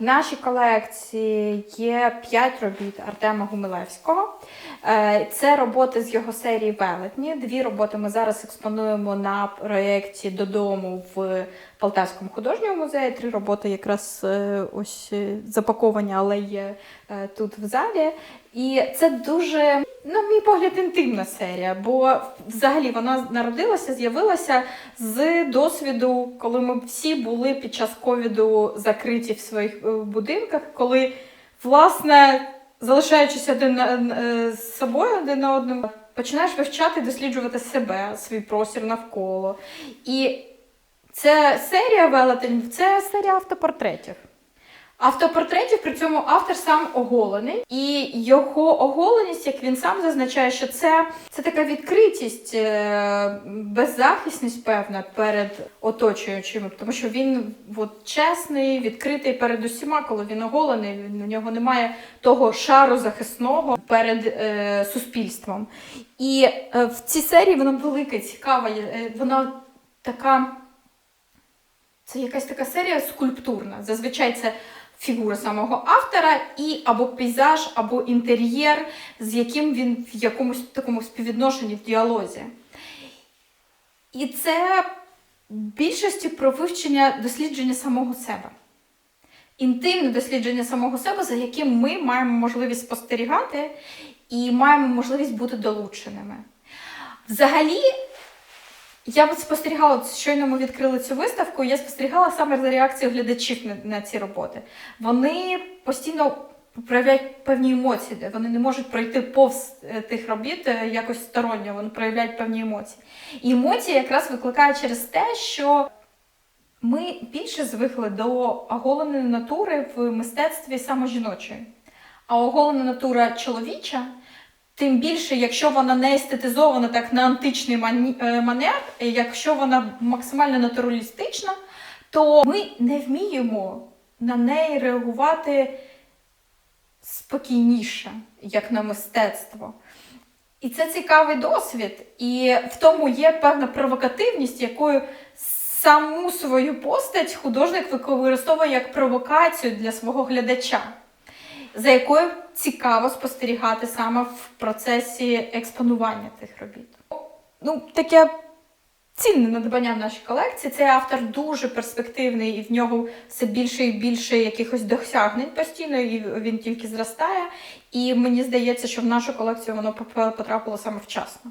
В нашій колекції є 5 робіт Артема Гумилевського. Е, Це роботи з його серії Велетні. Дві роботи ми зараз експонуємо на проєкті додому в Полтавському художньому музеї. Три роботи якраз е, ось е, запаковані, але є тут в залі. І це дуже, на мій погляд, інтимна серія, бо взагалі вона народилася, з'явилася з досвіду, коли ми всі були під час ковіду закриті в своїх е, будинках, коли, власне, залишаючись один е, з собою один на одному, починаєш вивчати, досліджувати себе, свій простір навколо. І це серія велетень, це серія автопортретів. Автопортретів, при цьому автор сам оголений, і його оголеність, як він сам зазначає, що це, це така відкритість, е, беззахисність певна перед оточуючими, тому що він от, чесний, відкритий перед усіма, коли він оголений, він, у нього немає того шару захисного перед е, суспільством. І е, в цій серії вона велика, цікава, е, вона така. Це якась така серія скульптурна. Зазвичай це фігура самого автора і або пейзаж, або інтер'єр, з яким він в якомусь такому співвідношенні в діалозі. І це більшості про вивчення дослідження самого себе. Інтимне дослідження самого себе, за яким ми маємо можливість спостерігати і маємо можливість бути долученими. Взагалі, я спостерігала, щойно ми відкрили цю виставку, я спостерігала саме за реакцією глядачів на, на ці роботи. Вони постійно проявляють певні емоції, вони не можуть пройти повз е, тих робіт е, якось сторонньо, вони проявляють певні емоції. І емоції якраз викликають через те, що ми більше звикли до оголеної натури в мистецтві саме жіночої. А оголена натура чоловіча Тим більше, якщо вона не естетизована так на античний е, манер, якщо вона максимально натуралістична, то ми не вміємо на неї реагувати спокійніше, як на мистецтво. І це цікавий досвід, і в тому є певна провокативність, якою саму свою постать художник використовує як провокацію для свого глядача за якою цікаво спостерігати саме в процесі експонування цих робіт. Ну, таке цінне надбання в нашій колекції. Цей автор дуже перспективний, і в нього все більше і більше якихось досягнень постійно, і він тільки зростає. І мені здається, що в нашу колекцію воно потрапило саме вчасно.